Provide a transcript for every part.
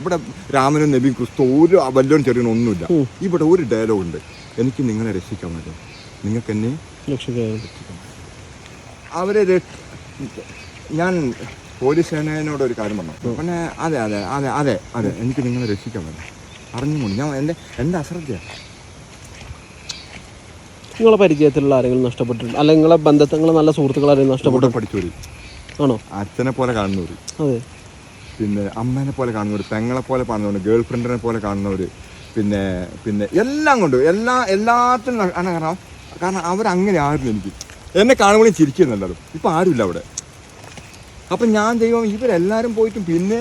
ഇവിടെ രാമനും നബിയും ക്രിസ്തു ഒരു വല്ലോനും ചെറിയ ഒന്നുമില്ല. ഇവിടെ ഒരു ഡയലോഗ് ഉണ്ട്. എനിക്ക് നിങ്ങളെ രക്ഷിക്കാൻ പറ്റും നിങ്ങൾക്ക് എന്നെ അവരെ ഞാൻ പോലീസ് സേനയോട് ഒരു കാര്യം പറഞ്ഞു. പിന്നെ അതെ അതെ അതെ അതെ അതെ എനിക്ക് നിങ്ങളെ രക്ഷിക്കാൻ പറ്റും അറിഞ്ഞുകൊണ്ട് ഞാൻ എന്റെ എന്റെ അശ്രദ്ധയാണ് നിങ്ങളെ പരിചയത്തിലുള്ള ആരെങ്കിലും നഷ്ടപ്പെട്ടിട്ടുണ്ട്? അല്ലെങ്കിൽ നിങ്ങളെ ബന്ധത്തിൽ നിങ്ങളെ നല്ല സുഹൃത്തുക്കൾ ആരെങ്കിലും നഷ്ടപ്പെട്ടു പഠിച്ചു ആണോ? അച്ഛനെ പോലെ കാണുന്നു അതെ. പിന്നെ അമ്മേനെ പോലെ കാണുന്നവർ പെങ്ങളെ പോലെ കാണുന്നവർ ഗേൾ ഫ്രണ്ടിനെ പോലെ കാണുന്നവർ പിന്നെ പിന്നെ എല്ലാം കൊണ്ട് എല്ലാ എല്ലാത്തിനും കാരണം കാരണം അവരങ്ങനെ ആയിരുന്നു എനിക്ക്. എന്നെ കാണുമ്പോഴും ചിരിക്കുന്നുണ്ടല്ലോ. ഇപ്പം ആരുമില്ല അവിടെ. അപ്പം ഞാൻ ദൈവം ഇവരെല്ലാവരും പോയിട്ടും പിന്നെ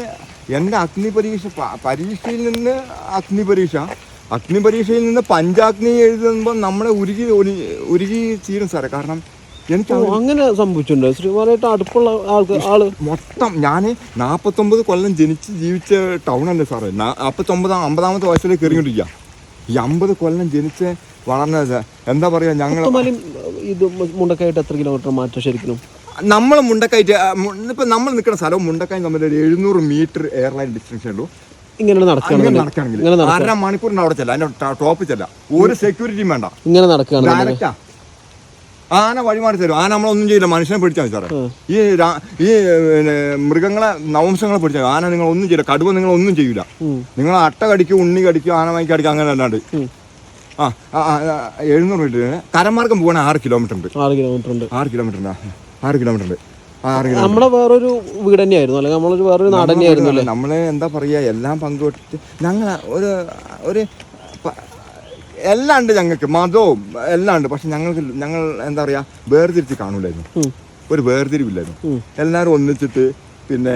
എന്റെ അഗ്നി പരീക്ഷ പരീക്ഷയിൽ നിന്ന് അഗ്നി പരീക്ഷ അഗ്നി പരീക്ഷയിൽ നിന്ന് പഞ്ചാഗ്നി എഴുതുമ്പോൾ നമ്മളെ ഉരുകി ഉരുകി തീരും സാറേ. കാരണം എനിക്ക് അങ്ങനെ സംഭവിച്ചിട്ടുണ്ട്. ശ്രീമാനായിട്ട് അടുപ്പുള്ള ആൾക്ക് ആൾ മൊത്തം ഞാൻ നാൽപ്പത്തൊമ്പത് കൊല്ലം ജനിച്ച് ജീവിച്ച ടൗൺ അല്ലേ സാറേ നാൽപ്പത്തൊമ്പതാം അമ്പതാമത്തെ വയസ്സിലേക്ക് എറിഞ്ഞിട്ടില്ല ഈ അമ്പത് കൊല്ലം ജനിച്ച് വളർന്നത് എന്താ പറയുക ഞങ്ങൾ ഇത് മുണ്ടക്കായിട്ട് എത്ര കിലോമീറ്റർ മാറ്റം ശരിക്കും? നമ്മൾ മുണ്ടക്കായിട്ട് ഇപ്പം നമ്മൾ നിൽക്കുന്ന സ്ഥലവും മുണ്ടക്കായും തമ്മിൽ ഒരു എഴുന്നൂറ് മീറ്റർ എയർലൈൻ ഡിസ്റ്റൻസ് ഉള്ളൂ. ഇങ്ങനെ നടക്കുകയാണെങ്കിൽ അര മണിക്കൂറിന് അവിടെ ചെല്ലാം അതിന്റെ ടോപ്പ് ചെല്ലാം. ഒരു സെക്യൂരിറ്റിയും വേണ്ട. ഇങ്ങനെ ഡയറക്റ്റാ ആന വഴിമാറി തരും. ആന നമ്മളൊന്നും ചെയ്യില്ല. മനുഷ്യനെ പിടിച്ചാൽ മതി സാറേ. ഈ ഈ പിന്നെ മൃഗങ്ങളെ നവംശങ്ങളെ പിടിച്ചാൽ ആന നിങ്ങൾ ഒന്നും ചെയ്യില്ല. കടുവ നിങ്ങൾ ഒന്നും ചെയ്യില്ല നിങ്ങൾ അട്ട കടിക്കും ഉണ്ണി കടിക്കും ആന വാങ്ങി കടിക്കും അങ്ങനെ അല്ലാണ്ട്. ആ എഴുന്നൂറ് മീറ്റർ. കരമാർഗം പോകണ ആറ് കിലോമീറ്റർ ഉണ്ട്. ആറ് കിലോമീറ്റർ ഉണ്ട്. ആറ് കിലോമീറ്റർ ഉണ്ട്? ആറ് കിലോമീറ്റർ ഉണ്ട്. നമ്മളെ നമ്മുടെ വേറൊരു വീട് തന്നെയായിരുന്നു. അല്ലെങ്കിൽ നമ്മളൊരു വേറൊരു നാട് തന്നെയായിരുന്നു അല്ലേ? നമ്മളെ എന്താ പറയുക എല്ലാം പങ്കുവെച്ചിട്ട് ഞങ്ങൾ ഒരു ഒരു എല്ലാം ഉണ്ട് ഞങ്ങൾക്ക് മതവും എല്ലാം ഉണ്ട് പക്ഷെ ഞങ്ങൾക്ക് ഞങ്ങൾ എന്താ പറയാ വേർതിരിച്ച് കാണൂലായിരുന്നു. ഒരു വേർതിരിവില്ലായിരുന്നു. എല്ലാരും എല്ലാവരും ഒന്നിച്ചിട്ട് പിന്നെ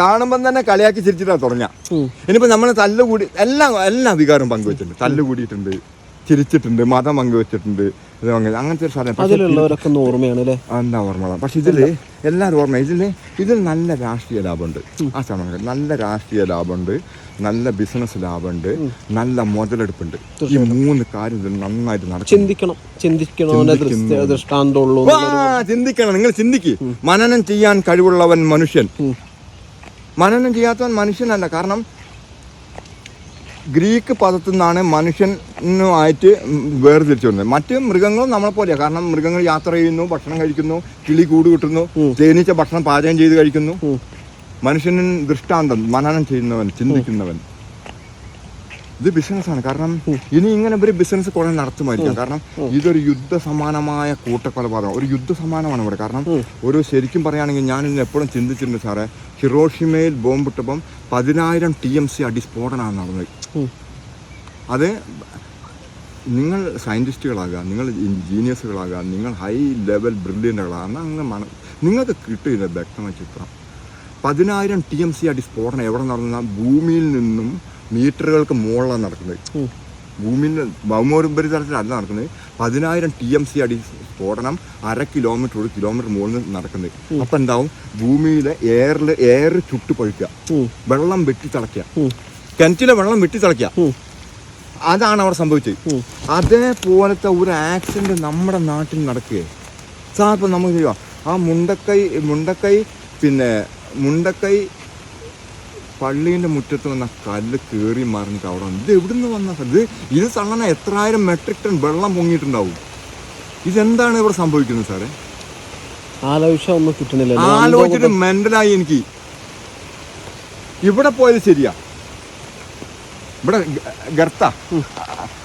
കാണുമ്പം തന്നെ കളിയാക്കി ചിരിച്ചിട്ടാ തുടങ്ങ. ഇനിയിപ്പോ നമ്മളെ തല്ലുകൂടി എല്ലാം എല്ലാ വികാരവും പങ്കുവെച്ചിട്ടുണ്ട്. തല്ലുകൂടിയിട്ടുണ്ട് ചിരിച്ചിട്ടുണ്ട് മതം പങ്കുവെച്ചിട്ടുണ്ട്. ഇത് അങ്ങനത്തെ ഒരു സാധനം. അതിലുള്ളവരൊക്കെ ഓർമ്മയാണ് അല്ലേ എന്താ ഓർമ്മ? പക്ഷെ ഇതിൽ എല്ലാവരും ഓർമ്മ. ഇതിൽ ഇതിൽ നല്ല രാഷ്ട്രീയ ലാഭമുണ്ട്. ആ സമയം നല്ല രാഷ്ട്രീയ ലാഭമുണ്ട്. നല്ല ബിസിനസ് ലാഭമുണ്ട്. നല്ല മുതലെടുപ്പുണ്ട്. ഈ മൂന്ന് കാര്യം ഇതിൽ നന്നായിട്ട് നടക്കും ചിന്തിക്കണം. വാ, ചിന്തിക്കണം. നിങ്ങൾ ചിന്തിക്ക്. മനനം ചെയ്യാൻ കഴിവുള്ളവൻ മനുഷ്യൻ. മനനം ചെയ്യാത്തവൻ മനുഷ്യനല്ല. കാരണം ഗ്രീക്ക് പദത്തിൽ നിന്നാണ് മനുഷ്യനുമായിട്ട് വേർതിരിച്ചു വരുന്നത്. മറ്റ് മൃഗങ്ങളും നമ്മളെ പോലെയാണ് കാരണം മൃഗങ്ങൾ യാത്ര ചെയ്യുന്നു ഭക്ഷണം കഴിക്കുന്നു കിളി കൂട് കിട്ടുന്നു തേനീച്ച ഭക്ഷണം പാചകം ചെയ്ത് കഴിക്കുന്നു. മനുഷ്യനും മനുഷ്യന് ദൃഷ്ടാന്തം മനനം ചെയ്യുന്നവൻ ചിന്തിക്കുന്നവൻ. ഇത് ബിസിനസ്സാണ് കാരണം ഇനി ഇങ്ങനെ ഇവർ ബിസിനസ് കുറെ നടത്തുമായിരിക്കാം. കാരണം ഇതൊരു യുദ്ധ സമാനമായ കൂട്ടക്കൊലപാതകം. ഒരു യുദ്ധ സമാനമാണ് ഇവിടെ. കാരണം ഒരു ശരിക്കും പറയുകയാണെങ്കിൽ ഞാൻ ഇന്ന് എപ്പോഴും ചിന്തിച്ചിട്ടുണ്ട് സാറേ ഹിറോഷിമയിൽ ബോംബിട്ടപ്പം പതിനായിരം ടി എം സി അടിസ്ഫോടനമാണ് നടന്നത്. അത് നിങ്ങൾ സയന്റിസ്റ്റുകളാകുക നിങ്ങൾ ജീനിയസുകളാകുക നിങ്ങൾ ഹൈ ലെവൽ ബ്രില്യന്റുകളാകുന്ന അങ്ങനെ മന നിങ്ങൾക്ക് കിട്ടില്ല വ്യക്തമായ ചിത്രം. പതിനായിരം ടി എം സി അടിസ്ഫോടനം എവിടെ നടന്ന? ഭൂമിയിൽ നിന്നും മീറ്ററുകൾക്ക് മുകളിലാണ് നടക്കുന്നത്. ഭൂമിന്റെ ഭൗമോരുപരിതലത്തിലല്ല ഭൗമോപരിതലത്തിലല്ല നടക്കുന്നത്. പതിനായിരം ടി എം സി അടി സ്ഫോടനം അര കിലോമീറ്റർ ഒരു കിലോമീറ്റർ മുകളിൽ നടക്കുന്നത്. അപ്പം എന്താവും? ഭൂമിയിലെ എയറിൽ എയർ ചുട്ടു പഴുക്കുക. വെള്ളം വെട്ടിത്തിളയ്ക്കുക. ഉം. കിണറ്റിലെ വെള്ളം വെട്ടിത്തിളയ്ക്കുക. ഉം. അതാണ് അവിടെ സംഭവിച്ചത്. അതേപോലത്തെ ഒരു ആക്സിഡന്റ് നമ്മുടെ നാട്ടിൽ നടക്കുകയെ. സാർ ഇപ്പം നമുക്ക് ചെയ്യുക ആ മുണ്ടക്കൈ മുണ്ടക്കൈ പിന്നെ മുണ്ടക്കൈ പള്ളീന്റെ മുറ്റത്ത് വന്ന കല്ല് കയറി മറിഞ്ഞിട്ട് അവിടെ വന്നു. ഇത് എവിടുന്ന് വന്ന? ഇത് ഇത് തള്ളണ എത്രായിരം മെട്രിക് ടൺ വെള്ളം പൊങ്ങിയിട്ടുണ്ടാവും. ഇതെന്താണ് ഇവിടെ സംഭവിക്കുന്നത് സാറേ? ആലോചിച്ച ഒന്നും കിട്ടണില്ല ആലോചിച്ചിട്ട് മെന്റലായി എനിക്ക്. ഇവിടെ പോയത് ശരിയാ. ഇവിടെ ഗർത്ത.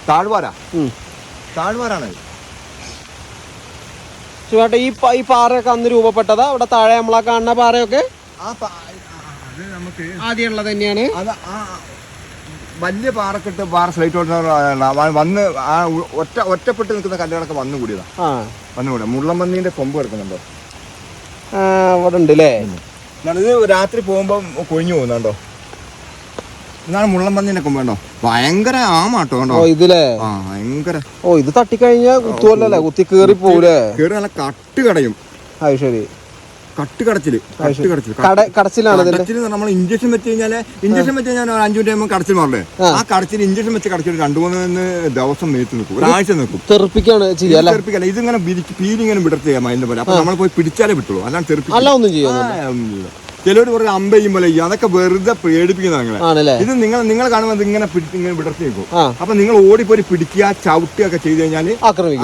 താഴ്വാര. താഴ്വാരാണ് ശിവേട്ടാ ഈ പാറയൊക്കെ അന്ന് രൂപപ്പെട്ടതാ? ഇവിടെ താഴെ നമ്മളാ കാണുന്ന പാറയൊക്കെ? ആ അത് നമുക്ക് ആദ്യമുള്ളത് തന്നെയാണ്. അത് ആ വലിയ പാറക്കെട്ട് പാറ സ്ലൈറ്റ് വന്ന് ആ ഒറ്റ ഒറ്റപ്പെട്ട് നിൽക്കുന്ന കല്ലുകളൊക്കെ വന്നു കൂടിയതാ. ആ. വന്നു കൂടിയ. മുള്ളമ്പന്നീന്റെ കൊമ്പ് കിടക്കുന്നുണ്ടോ? അവിടെ ഉണ്ട് അല്ലേ ഇത് രാത്രി പോകുമ്പോൾ കൊഴിഞ്ഞു പോകുന്നുണ്ടോ? എന്നാണ് മുള്ളമ്പന്നീന്റെ കൊമ്പ് കണ്ടോ? ഭയങ്കര ആമാട്ടോ കണ്ടോ? ഇതിലേ? ആ ഭയങ്കര. ഓ ഇത് തട്ടിക്കഴിഞ്ഞാ കുത്തുവല്ലേ കുത്തി കേറി പോകൂലേ കേറി നല്ല കട്ട് കടയും. അത് ശരി. കട്ട് കടച്ചിൽ. കട്ട് കടച്ചിൽ. കട കടച്ചിൽ നമ്മൾ ഇഞ്ചക്ഷൻ വെച്ച് കഴിഞ്ഞാൽ ഇഞ്ചക്ഷൻ വെച്ച് കഴിഞ്ഞാൽ ഒരു അഞ്ചു ടൈം കടച്ചിൽ മാറില്ലേ ആ. കടച്ചിൽ ഇഞ്ചക്ഷൻ വെച്ച് കടച്ചിൽ രണ്ടു മൂന്ന് ദിവസം മേത്ത് നിൽക്കും. ഒരാഴ്ച നിൽക്കും. തെറിപ്പിക്കാണ് തെറിപ്പിക്കല്ല. ഇതിങ്ങനെ പീലിങ്ങനെ വിടർത്തി മൈൻഡ് പോലെ. അപ്പൊ നമ്മൾ പോയി പിടിച്ചാലേ വിട്ടുള്ളൂ അല്ലാണ്ട് തെറിപ്പിക്കില്ല. ഒന്നും പറയും അമ്പയും പോലെ അതൊക്കെ വെറുതെ പേടിപ്പിക്കുന്ന നിങ്ങളെ ഇത് നിങ്ങൾ നിങ്ങൾ കാണുമ്പോൾ ഇങ്ങനെ ഇങ്ങനെ വിടർത്തി നിൽക്കും അപ്പൊ നിങ്ങൾ ഓടിപ്പോയി പിടിക്കുക ചവിട്ടുക ഒക്കെ ചെയ്ത് കഴിഞ്ഞാൽ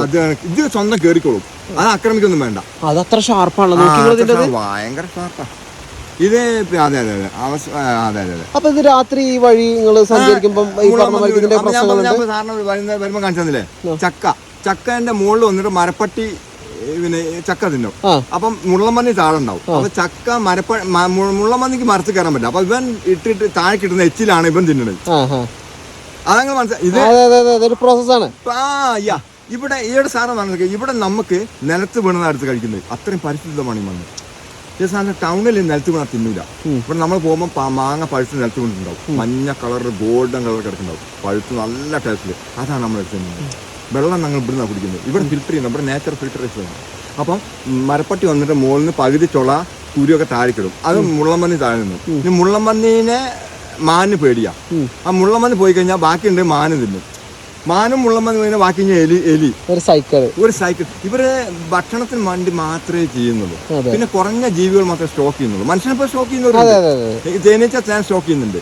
അത് ഇത് സ്വന്തം കേറിക്കോളും. അത് ആക്രമിക്കൊന്നും വേണ്ട. അത് അത്ര ഷാർപ്പാണല്ലോ. ആ, നോക്കി ഇതിന്റെ ഭയങ്കര ഷാർപ്പാ. ഇത് അതെ അതെ അതെ. അതെ അതെ അതെ. അപ്പൊ ഇത് രാത്രി ഈ വഴി നിങ്ങൾ സഞ്ചരിക്കുമ്പോൾ സാറിന് വരുമ്പോ കാണിച്ചു തന്നില്ലേ? ചക്ക. ചക്കന്റെ മുകളിൽ വന്നിട്ട് മരപ്പട്ടി പിന്നെ ചക്ക തിന്നും. അപ്പം മുള്ളമ്പന്നി താഴെ ഉണ്ടാവും അപ്പൊ ചക്ക മരപ്പ മ- മു- മുള്ളമ്പന്നിക്ക് മരത്ത് കയറാൻ പറ്റില്ല. അപ്പൊ ഇവൻ ഇട്ടിട്ട് താഴെ കിട്ടുന്ന എച്ചിലാണ് ഇവൻ തിന്നണത്. അതങ്ങനെ മനസ്സിലായി പ്രോസസ്സാണ് ആ യാ. ഇവിടെ ഈയുടെ സാധനം മനസ്സിലാക്കുക ഇവിടെ നമുക്ക് നിലത്ത് വീണത് അടുത്ത് കഴിക്കുന്നത്. അത്രയും പരിശുദ്ധമാണ് ഈ മണ്ണ്. ഈ സാധനം ടൗണിൽ നിലത്ത് വീണാൽ തിന്നില്ല ഇവിടെ നമ്മൾ പോകുമ്പോൾ മാങ്ങ പഴുത്ത് നിലത്ത് വീണിട്ടുണ്ടാവും. മഞ്ഞ കളർ ഗോൾഡൻ കളർ കിടക്കുന്നുണ്ടാവും പഴുത്ത് നല്ല ടേസ്റ്റിൽ അതാണ് നമ്മൾ എടുത്ത് തിന്നുന്നത് വെള്ളം ഞങ്ങൾ ഇവിടുന്ന് കുടിക്കുന്നത്. ഇവിടെ ഫിൽറ്റർ ചെയ്യുന്നത് ഇവിടെ നേച്ചർ ഫിൽറ്ററേഷൻ അപ്പം മരപ്പട്ടി വന്നിട്ട് മുകളിൽ നിന്ന് പകുതി ചുള കുരുവൊക്കെ താഴെക്കിടും. അത് മുള്ളമ്പന്നി താഴെ നിന്നു. ഇനി മുള്ളമ്പന്നീനെ മാനിന് പേടിയാ. ആ മുള്ളമ്പന്നി പോയി കഴിഞ്ഞാൽ ബാക്കിയുണ്ട് മാന് തിന്നും. മാനും മുള്ളമ്പന്നി പോയി കഴിഞ്ഞാൽ ബാക്കി എലി എലി. ഒരു സൈക്കിൾ ഒരു സൈക്കിൾ ഇവർ ഭക്ഷണത്തിന് വേണ്ടി മാത്രമേ ചെയ്യുന്നുള്ളൂ. പിന്നെ കുറഞ്ഞ ജീവികൾ മാത്രമേ സ്റ്റോക്ക് ചെയ്യുന്നുള്ളൂ. മനുഷ്യനിപ്പോ സ്റ്റോക്ക് ചെയ്യുന്നുള്ളൂ തേനീച്ച തേൻ സ്റ്റോക്ക് ചെയ്യുന്നുണ്ട്.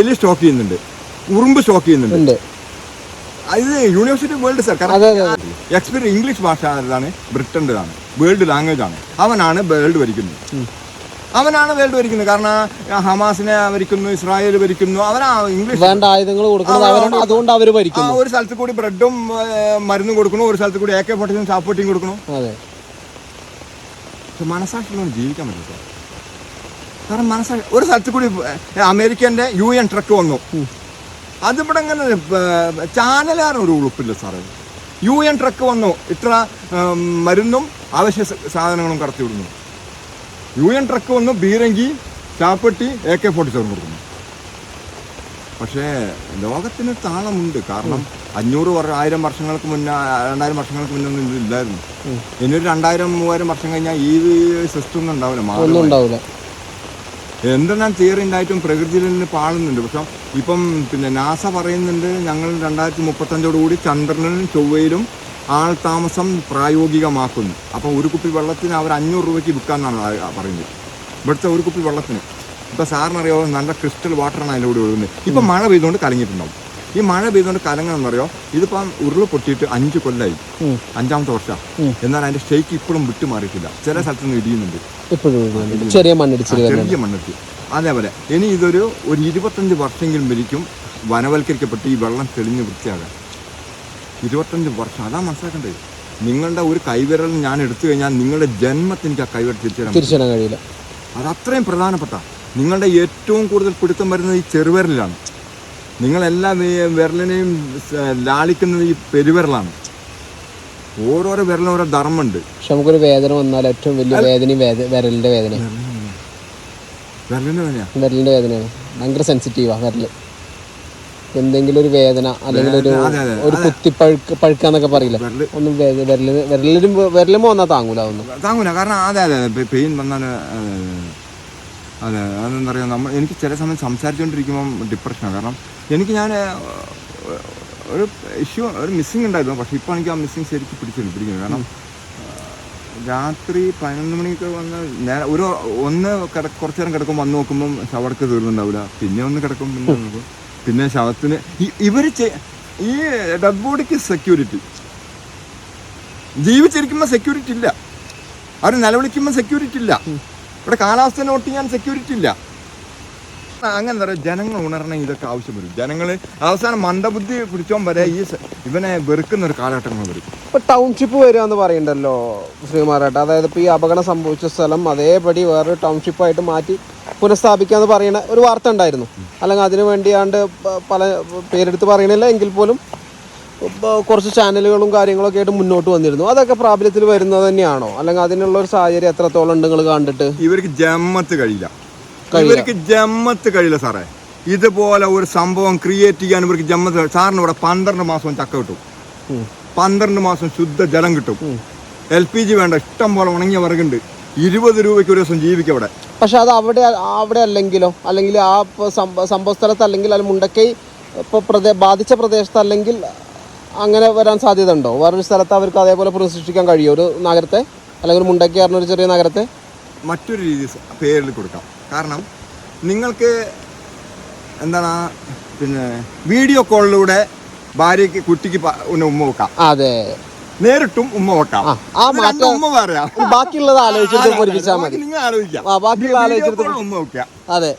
എലി സ്റ്റോക്ക് ചെയ്യുന്നുണ്ട്. ഉറുമ്പ് സ്റ്റോക്ക് ചെയ്യുന്നുണ്ട്. ഇത് യൂണിവേഴ്സിറ്റി വേൾഡ് സർ അതെ അതെ എക്സ്പീരിയൻ ഇംഗ്ലീഷ് ഭാഷ ഏതാണ് ബ്രിട്ടന്റെതാണ് വേൾഡ് ലാംഗ്വേജ് ആണ്. അവനാണ് വേൾഡ് ഭരിക്കുന്നത്. അവനാണ് വേൾഡ് ഭരിക്കുന്നത്. കാരണം ഹമാസിനെ ഭരിക്കുന്നു ഇസ്രായേൽ ഭരിക്കുന്നു അവനാ ഇംഗ്ലീഷ് വേണ്ട ആയുധങ്ങൾ കൊടുക്കുന്നത് അതുകൊണ്ട് അവർ ഭരിക്കുന്നു. ഒരു സ്ഥലത്ത് കൂടി ബ്രെഡും മരുന്നും കൊടുക്കണു ഒരു സ്ഥലത്ത് കൂടി എ കെ ഫോർട്ടിയും സാപ്പോട്ടിയും കൊടുക്കണു അതെ. മനസ്സാക്ഷിയിലാണ് ജീവിക്കാൻ പറ്റില്ല കാരണം മനസ്സാക്ഷി ഒരു സ്ഥലത്ത് കൂടി അമേരിക്കന്റെ യു എൻ ട്രക്ക് വന്നു. അതിവിടെ ഇങ്ങനെ ചാനലാണ് ഒരു ഉളുപ്പില്ല സാറേ? യു എൻ ട്രക്ക് വന്നു ഇത്ര മരുന്നും ആവശ്യ സാധനങ്ങളും കടത്തി വിടുന്നു യു എൻ ട്രക്ക് വന്നു ബീരങ്കി ചാപ്പെട്ടി എ കെ ഫോർട്ടി സെവൻ കൊടുക്കുന്നു. പക്ഷേ ലോകത്തിന് താളമുണ്ട്. കാരണം അഞ്ഞൂറ് വർഷം ആയിരം വർഷങ്ങൾക്ക് മുന്നേ രണ്ടായിരം വർഷങ്ങൾക്ക് മുന്നേ ഒന്നും ഇതില്ലായിരുന്നു ഇനി ഒരു രണ്ടായിരം മൂവായിരം വർഷം കഴിഞ്ഞാൽ ഈ സിസ്റ്റം ഒന്നും ഉണ്ടാവില്ല. മാറും എന്തെല്ലാം തിയറി ഉണ്ടായിട്ടും പ്രകൃതിയിൽ നിന്ന് പാളുന്നുണ്ട്. പക്ഷെ ഇപ്പം പിന്നെ നാസ പറയുന്നുണ്ട് ഞങ്ങൾ രണ്ടായിരത്തി മുപ്പത്തഞ്ചോട് കൂടി ചന്ദ്രനും ചൊവ്വയിലും ആൾ താമസം പ്രായോഗികമാക്കുന്നു. അപ്പോൾ ഒരു കുപ്പി വെള്ളത്തിന് അവർ അഞ്ഞൂറ് രൂപയ്ക്ക് വിൽക്കാമെന്നാണ് പറയുന്നത്. ഇവിടുത്തെ ഒരു കുപ്പി വെള്ളത്തിന്. ഇപ്പം സാറിനറിയോ നല്ല ക്രിസ്റ്റൽ വാട്ടറാണ് അതിന്റെ കൂടെ ഒഴുകുന്നത്. ഇപ്പം മഴ പെയ്തുകൊണ്ട് കലങ്ങിയിട്ടുണ്ടാവും. ഈ മഴ പെയ്തുകൊണ്ട് കലങ്ങണമെന്നറിയോ ഇതിപ്പം ഉരുൾ പൊട്ടിയിട്ട് അഞ്ച് കൊല്ലായി. അഞ്ചാമത്തെ വർഷം. എന്നാൽ അതിന്റെ ഷെയ്ക്ക് ഇപ്പോഴും വിട്ടു മാറിയിട്ടില്ല. ചില സ്ഥലത്ത് നിന്ന് ഇടിയുന്നുണ്ട്. ഇപ്പോഴും ചെറിയ മണ്ണിടിച്ചിൽ ചെറിയ അതേപോലെ ഇനി ഇതൊരു ഒരു ഇരുപത്തഞ്ച് വർഷമെങ്കിലും വരിക്കും വനവൽക്കരിക്കപ്പെട്ട് ഈ വെള്ളം തെളിഞ്ഞ് വൃത്തിയാകാൻ. ഇരുപത്തഞ്ച് വർഷം. അതാ മനസ്സിലാക്കേണ്ടത്. നിങ്ങളുടെ ഒരു കൈവിരൽ ഞാൻ എടുത്തു കഴിഞ്ഞാൽ നിങ്ങളുടെ ജന്മത്തിന് ആ കൈവിരൽ തിരിച്ചു. കഴിയില്ല. അത് അത്രയും പ്രധാനപ്പെട്ട. നിങ്ങളുടെ ഏറ്റവും കൂടുതൽ പിടുത്തം വരുന്നത് ഈ ചെറുവിരലിലാണ്. നിങ്ങളെല്ലാ വിരലിനെയും ലാളിക്കുന്നത് ഈ പെരുവിരലാണ് ഓരോരോ വിരലും ഓരോ ധർമ്മമുണ്ട്. പക്ഷെ നമുക്കൊരു വേദന വന്നാൽ ഏറ്റവും വലിയ വേദനയും വേദ വിരലിന്റെ വേദന വിരലിന്റെ വേദനയാണ്. ഭയങ്കര സെൻസിറ്റീവാ വിരൽ. എന്തെങ്കിലും ഒരു വേദന അല്ലെങ്കിൽ ഒരു ഒരു കുത്തി പഴുക്ക് പഴുക്കാന്നൊക്കെ പറയില്ല? ഒന്നും വിരലിന് വിരലിലും വിരലും വന്നാൽ താങ്ങൂല ഒന്നും താങ്ങൂല. കാരണം അതെ അതെ പെയിൻ വന്നാൽ അതെ അതെന്താ പറയുക നമ്മൾ എനിക്ക് ചില സമയം സംസാരിച്ചുകൊണ്ടിരിക്കുമ്പം ഡിപ്രഷനാണ് കാരണം എനിക്ക് ഞാൻ ഒരു ഇഷ്യൂ ഒരു മിസ്സിങ് ഉണ്ടായിരുന്നു. പക്ഷേ ഇപ്പോൾ എനിക്ക് ആ മിസ്സിങ് ശരിക്കും പിടിച്ചിരുന്നു പിടിക്കുന്നു കാരണം രാത്രി പതിനൊന്ന് മണിക്ക് വന്ന് ഞാൻ ഒരു ഒന്ന് കിട കുറച്ച് നേരം കിടക്കും വന്ന് നോക്കുമ്പം ശവടക്ക് തീർന്നുണ്ടാവില്ല പിന്നെ ഒന്ന് കിടക്കും പിന്നെ നോക്കും. പിന്നെ ശവത്തിന് ഇവർ ഈ ഡെഡ് ബോഡിക്ക് സെക്യൂരിറ്റി ജീവിച്ചിരിക്കുമ്പോൾ സെക്യൂരിറ്റി ഇല്ല. അവർ നിലവിളിക്കുമ്പോൾ സെക്യൂരിറ്റി ഇല്ല. ഇവിടെ കാലാവസ്ഥ നോട്ട് ചെയ്യാൻ സെക്യൂരിറ്റി ഇല്ല. അങ്ങനെ എന്താ പറയുക ജനങ്ങൾ ഉണർന്ന ഇതൊക്കെ ആവശ്യം വരും. ജനങ്ങൾ അവസാനം മന്ദബുദ്ധി പിടിച്ചോൻ വരെ ഈ ഇവനെ വെറുക്കുന്ന ഒരു കാലഘട്ടങ്ങൾ വരും. ഇപ്പൊ ടൗൺഷിപ്പ് വരിക എന്ന് പറയണ്ടല്ലോ ശ്രീമാരായിട്ട് അതായത് ഇപ്പൊ ഈ അപകടം സംഭവിച്ച സ്ഥലം അതേപടി വേറൊരു ടൗൺഷിപ്പായിട്ട് മാറ്റി പുനഃസ്ഥാപിക്കാന്ന് പറയുന്ന ഒരു വാർത്ത ഉണ്ടായിരുന്നു. അല്ലെങ്കിൽ അതിനു വേണ്ടിയാണ്ട് പല പേരെടുത്ത് പറയണില്ല. എങ്കിൽ പോലും കുറച്ച് ചാനലുകളും കാര്യങ്ങളൊക്കെ ആയിട്ട് മുന്നോട്ട് വന്നിരുന്നു. അതൊക്കെ പ്രാബല്യത്തിൽ വരുന്നത് തന്നെയാണോ? അല്ലെങ്കിൽ അതിനുള്ള ഒരു സാഹചര്യം എത്രത്തോളം ഉണ്ട് നിങ്ങൾ കണ്ടിട്ട്? ഇവർക്ക് ജമ്മത്ത് കഴിയില്ല. ഇവർക്ക് ജമ്മത്ത് കഴിയില്ല സാറേ. ഇതുപോലെ ഒരു സംഭവം ക്രിയേറ്റ് ചെയ്യാൻ ഇവർക്ക് ജമ്മത്ത് സാറിന് ഇവിടെ പന്ത്രണ്ട് മാസം ചക്ക കിട്ടും. പന്ത്രണ്ട് മാസം ശുദ്ധ ജലം കിട്ടും. എൽ പി ജി വേണ്ട ഇഷ്ടം പോലെ ഉണങ്ങിയ വർഗുണ്ട് ഇരുപത് രൂപയ്ക്ക് ഒരു ദിവസം ജീവിക്കും അവിടെ പക്ഷെ അത് അവിടെ അവിടെ അല്ലെങ്കിലോ? അല്ലെങ്കിൽ ആ സംഭവ സ്ഥലത്ത് അല്ലെങ്കിൽ അത് മുണ്ടക്കൈ ഇപ്പോൾ പ്രദേ ബാധിച്ച പ്രദേശത്ത് അല്ലെങ്കിൽ അങ്ങനെ വരാൻ സാധ്യത ഉണ്ടോ വേറൊരു സ്ഥലത്ത് അവർക്ക് അതേപോലെ പ്രതിഷ്ഠിക്കാൻ കഴിയുമോ ഒരു നഗരത്തെ? അല്ലെങ്കിൽ ഒരു മുണ്ടക്കി പറഞ്ഞ ഒരു ചെറിയ നഗരത്തെ? മറ്റൊരു രീതി പേരിൽ കൊടുക്കാം. കാരണം നിങ്ങൾക്ക് എന്താണ് പിന്നെ വീഡിയോ കോളിലൂടെ ഭാര്യക്ക് കുട്ടിക്ക് ഉമ്മ വെക്കാം. അതെ. നേരിട്ടും ഉമ്മ വെക്കാം. ആ, മാറ്റം- ഉമ്മ പറയാം. ബാക്കിയുള്ളത് പൊരിപ്പിച്ചാൽ മതി. നിങ്ങൾ ആലോചിക്കാം. ബാക്കിയുള്ള ഉമ്മ വെക്കാം. അതെ.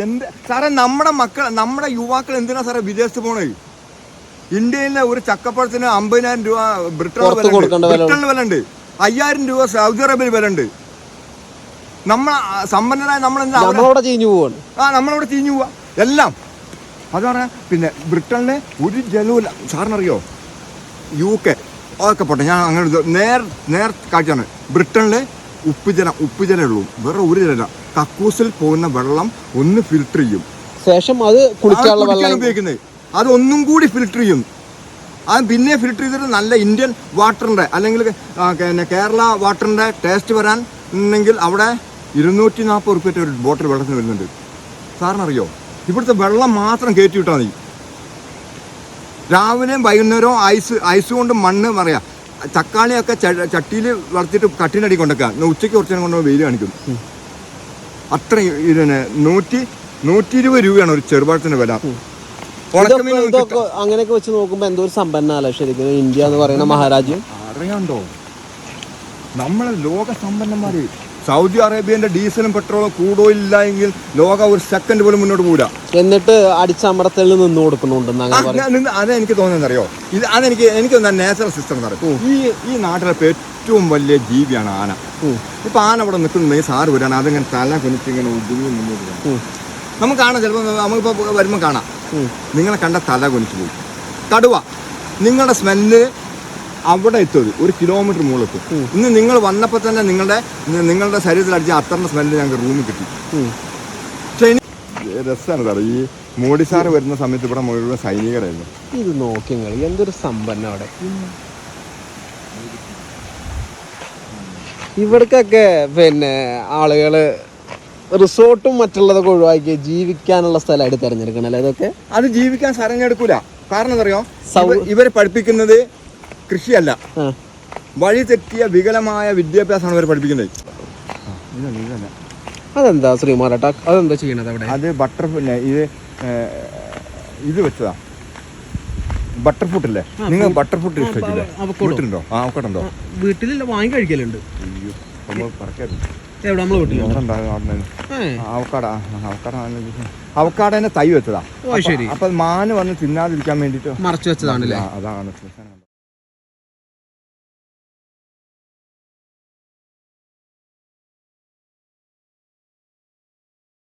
എന്ത് സാറേ നമ്മുടെ മക്കൾ നമ്മുടെ യുവാക്കൾ എന്തിനാ സാറേ വിദേശത്ത് പോണത് ഇന്ത്യയിലെ ഒരു ചക്കപ്പഴത്തിന് അമ്പതിനായിരം രൂപ ബ്രിട്ടൻ. ബ്രിട്ടനിൽ വില ഉണ്ട് അയ്യായിരം രൂപ സൗദി അറേബ്യയിൽ വില ഉണ്ട് നമ്മൾ സമ്പന്നരായ നമ്മൾ എന്താ നമ്മളവിടെ ചീഞ്ഞു പോവാണ്. ആ നമ്മളവിടെ ചീഞ്ഞു പോവാ. എല്ലാം. അത് പറഞ്ഞാൽ പിന്നെ ബ്രിട്ടനിലെ ഒരു ജലവുമില്ല സാറിനറിയോ? യു കെ അതൊക്കെ പോട്ടെ ഞാൻ അങ്ങനെ നേർ നേർ കാഴ്ചയാണ്. ബ്രിട്ടനിലെ ഉപ്പ് ജല ഉള്ളൂ. വേറെ ഒരു ജലമില്ല. കക്കൂസിൽ പോകുന്ന വെള്ളം ഒന്ന് ഫിൽട്ടർ ചെയ്യും. ശേഷം അത് കുളിക്കാനുള്ള വെള്ളം. ഉപയോഗിക്കുന്നത്. അത് ഒന്നും കൂടി ഫിൽട്ടർ ചെയ്യും. അത് പിന്നെ ഫിൽട്ടർ ചെയ്തിട്ട് നല്ല ഇന്ത്യൻ വാട്ടറിന്റെ അല്ലെങ്കിൽ പിന്നെ കേരള വാട്ടറിന്റെ ടേസ്റ്റ് വരാൻ ഉണ്ടെങ്കിൽ അവിടെ ഇരുന്നൂറ്റി നാൽപ്പത് റുപ്യറ്റ് ഒരു ബോട്ടിൽ വെള്ളത്തിന് വരുന്നുണ്ട്. സാറിനറിയോ? ഇവിടുത്തെ വെള്ളം മാത്രം കയറ്റി വിട്ടാൽ മതി. രാവിലെയും വൈകുന്നേരവും ഐസ് ഐസ് കൊണ്ട് മണ്ണ് പറയാം. തക്കാളിയൊക്കെ ചട്ടിയിൽ വളർത്തിയിട്ട് കട്ടിനടി കൊണ്ടൊക്കെ ഉച്ചയ്ക്ക് കുറച്ച് കൊണ്ട് വെയിൽ കാണിക്കും. അത്രയും ഇതിന് നൂറ്റി നൂറ്റി ഇരുപത് രൂപയാണ് ഒരു ചെറുപാടത്തിന്റെ വില. ഇതൊക്കെ അങ്ങനെയൊക്കെ വെച്ച് നോക്കുമ്പോ എന്തോ ഒരു സമ്പന്നല്ല ശരിക്കും? ഇന്ത്യ എന്ന് പറയുന്ന മഹാരാജ്യം. അറിയാണ്ടോ? നമ്മളെ ലോക സമ്പന്നന്മാര് സൗദി അറേബ്യന്റെ ഡീസലും പെട്രോളും കൂടോ ഇല്ല എങ്കിൽ ലോക ഒരു സെക്കൻഡ് പോലും മുന്നോട്ട് പോരാ എന്നിട്ട് അടിച്ചമർത്തലിൽ നിന്ന് കൊടുക്കുന്നുണ്ടെന്ന് പറയും അതെനിക്ക് തോന്നുന്നത് അറിയോ ഇത് അതെനിക്ക് എനിക്ക് നാച്ചുറൽ സിസ്റ്റം എന്ന് പറയും. ഈ ഈ നാട്ടിലെ ഏറ്റവും വലിയ ജീവിയാണ് ആന. ഇപ്പൊ ആന ഇവിടെ നിൽക്കുന്നുണ്ടെങ്കിൽ സാറ് വരാണ് അതിങ്ങനെ തല കുനിച്ചിങ്ങനെ ഒതുങ്ങി മുന്നോട്ട്. നമുക്ക് കാണാം ചിലപ്പോൾ നമുക്കിപ്പോൾ വരുമ്പോൾ കാണാം. നിങ്ങളെ കണ്ട തല കൊനിച്ചു പോയി. കടുവ നിങ്ങളുടെ സ്മെല്ല് അവിടെ എത്തും ഒരു കിലോമീറ്റർ മുകളിൽ എത്തും ഇന്ന് നിങ്ങൾ വന്നപ്പോൾ തന്നെ നിങ്ങളുടെ നിങ്ങളുടെ ശരീരത്തിൽ അടിച്ച അത്രയുടെ സ്മെല്ല് ഞങ്ങൾക്ക് റൂമിൽ കിട്ടി. രസമാണ് സാറേ ഈ മോഡി സാർ വരുന്ന സമയത്ത് ഇവിടെ മുഴുവൻ സൈനികരായിരുന്നു. ഇത് നോക്കി എന്തൊരു സമ്പന്ന അവിടെ. ഇവിടേക്കൊക്കെ പിന്നെ ആളുകൾ റിസോർട്ടും മറ്റുള്ളതൊക്കെ ഒഴിവാക്കി ജീവിക്കാനുള്ള സ്ഥലമായിട്ട് തിരഞ്ഞെടുക്കണം അല്ലേ? അതൊക്കെ അത് ജീവിക്കാൻ സരഞ്ഞെടുക്കൂല കാരണം എന്തറിയോ ഇവരെ പഠിപ്പിക്കുന്നത് കൃഷിയല്ല. വഴി തെറ്റിയ വികലമായ വിദ്യാഭ്യാസമാണ് ഇവർ പഠിപ്പിക്കുന്നത്. അതെന്താ ശ്രീമാരട്ട അതെന്താ ചെയ്യണത് അവിടെ? അത് ബട്ടർ ഇത് ഇത് വെച്ചതാ. ബട്ടർ അല്ലേ നിങ്ങൾ ബട്ടർ അവക്കോടോ? വീട്ടിലുണ്ടോ? ആ അവക്കടുണ്ടോ? വീട്ടിലില്ല വാങ്ങി കഴിക്കലുണ്ട്. അയ്യോ നമ്മൾ പറക്കായിരുന്നു എവിടെ? നമ്മളെ അവക്കാടേനെ തൈ വെച്ചതാ. ശരി. അപ്പൊ മാന് വന്ന് തിന്നാതിരിക്കാൻ വേണ്ടിട്ട് മറച്ചു വെച്ചതാണല്ലേ? അതാണ്.